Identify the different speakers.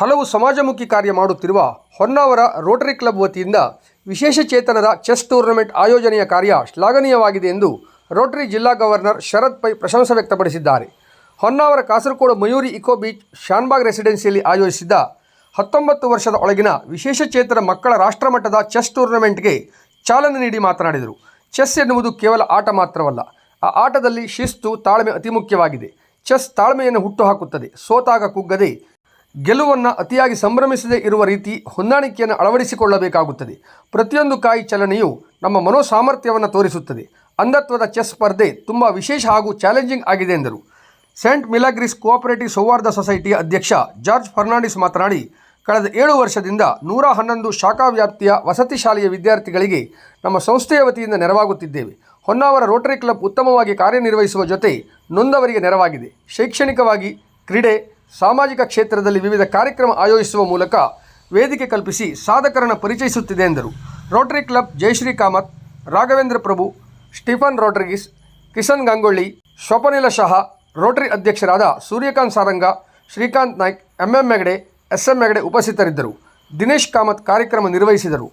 Speaker 1: ಹಲವು ಸಮಾಜಮುಖಿ ಕಾರ್ಯ ಮಾಡುತ್ತಿರುವ ಹೊನ್ನಾವರ ರೋಟರಿ ಕ್ಲಬ್ ವತಿಯಿಂದ ವಿಶೇಷ ಚೇತನರ ಚೆಸ್ ಟೂರ್ನಮೆಂಟ್ ಆಯೋಜನೆಯ ಕಾರ್ಯ ಶ್ಲಾಘನೀಯವಾಗಿದೆ ಎಂದು ರೋಟರಿ ಜಿಲ್ಲಾ ಗವರ್ನರ್ ಶರತ್ ಪೈ ಪ್ರಶಂಸೆ ವ್ಯಕ್ತಪಡಿಸಿದ್ದಾರೆ. ಹೊನ್ನಾವರ ಕಾಸರಗೋಡು ಮಯೂರಿ ಇಕೋ ಬೀಚ್ ಶಾನ್ಬಾಗ್ ರೆಸಿಡೆನ್ಸಿಯಲ್ಲಿ ಆಯೋಜಿಸಿದ್ದ ಹತ್ತೊಂಬತ್ತು ವರ್ಷದ ಒಳಗಿನ ವಿಶೇಷ ಚೇತನ ಮಕ್ಕಳ ರಾಷ್ಟ್ರಮಟ್ಟದ ಚೆಸ್ ಟೂರ್ನಮೆಂಟ್ಗೆ ಚಾಲನೆ ನೀಡಿ ಮಾತನಾಡಿದರು. ಚೆಸ್ ಎನ್ನುವುದು ಕೇವಲ ಆಟ ಮಾತ್ರವಲ್ಲ, ಆ ಆಟದಲ್ಲಿ ಶಿಸ್ತು, ತಾಳ್ಮೆ ಅತಿ ಮುಖ್ಯವಾಗಿದೆ. ಚೆಸ್ ತಾಳ್ಮೆಯನ್ನು ಹುಟ್ಟುಹಾಕುತ್ತದೆ ಸೋತಾಗ ಕುಗ್ಗದೆ ಗೆಲುವನ್ನು ಅತಿಯಾಗಿ ಸಂಭ್ರಮಿಸದೇ ಇರುವ ರೀತಿ ಹೊಂದಾಣಿಕೆಯನ್ನು ಅಳವಡಿಸಿಕೊಳ್ಳಬೇಕಾಗುತ್ತದೆ. ಪ್ರತಿಯೊಂದು ಕಾಯಿ ಚಲನೆಯು ನಮ್ಮ ಮನೋಸಾಮರ್ಥ್ಯವನ್ನು ತೋರಿಸುತ್ತದೆ. ಅಂಧತ್ವದ ಚೆಸ್ ಸ್ಪರ್ಧೆ ತುಂಬ ವಿಶೇಷ ಹಾಗೂ ಚಾಲೆಂಜಿಂಗ್ ಆಗಿದೆ ಎಂದರು. ಸೆಂಟ್ ಮಿಲಾಗ್ರಿಸ್ ಕೋಆಪರೇಟಿವ್ ಸೌಹಾರ್ದ ಸೊಸೈಟಿಯ ಅಧ್ಯಕ್ಷ ಜಾರ್ಜ್ ಫರ್ನಾಂಡಿಸ್ ಮಾತನಾಡಿ, ಕಳೆದ ಏಳು ವರ್ಷದಿಂದ ನೂರ ಹನ್ನೊಂದು ಶಾಖಾ ವ್ಯಾಪ್ತಿಯ ವಸತಿ ಶಾಲೆಯ ವಿದ್ಯಾರ್ಥಿಗಳಿಗೆ ನಮ್ಮ ಸಂಸ್ಥೆಯ ವತಿಯಿಂದ ನೆರವಾಗುತ್ತಿದ್ದೇವೆ. ಹೊನ್ನಾವರ ರೋಟರಿ ಕ್ಲಬ್ ಉತ್ತಮವಾಗಿ ಕಾರ್ಯನಿರ್ವಹಿಸುವ ಜೊತೆ ನೊಂದವರಿಗೆ ನೆರವಾಗಿದೆ. ಶೈಕ್ಷಣಿಕವಾಗಿ ಕ್ರೀಡೆ ಸಾಮಾಜಿಕ ಕ್ಷೇತ್ರದಲ್ಲಿ ವಿವಿಧ ಕಾರ್ಯಕ್ರಮ ಆಯೋಜಿಸುವ ಮೂಲಕ ವೇದಿಕೆ ಕಲ್ಪಿಸಿ ಸಾಧಕರನ್ನು ಪರಿಚಯಿಸುತ್ತಿದೆ ಎಂದರು. Rotary club Jayashree Kamath, Raghavendra Prabhu, Stephen Rodrigues, Kishan Gangolli, Swapnila Shah, Rotary ಅಧ್ಯಕ್ಷರಾದ Suryakant Saranga, Srikanth Naik M M Hegde S M Hegde ಉಪಸ್ಥಿತರಿದ್ದರು. ದಿನೇಶ್ ಕಾಮತ್ ಕಾರ್ಯಕ್ರಮ ನಿರ್ವಹಿಸಿದರು.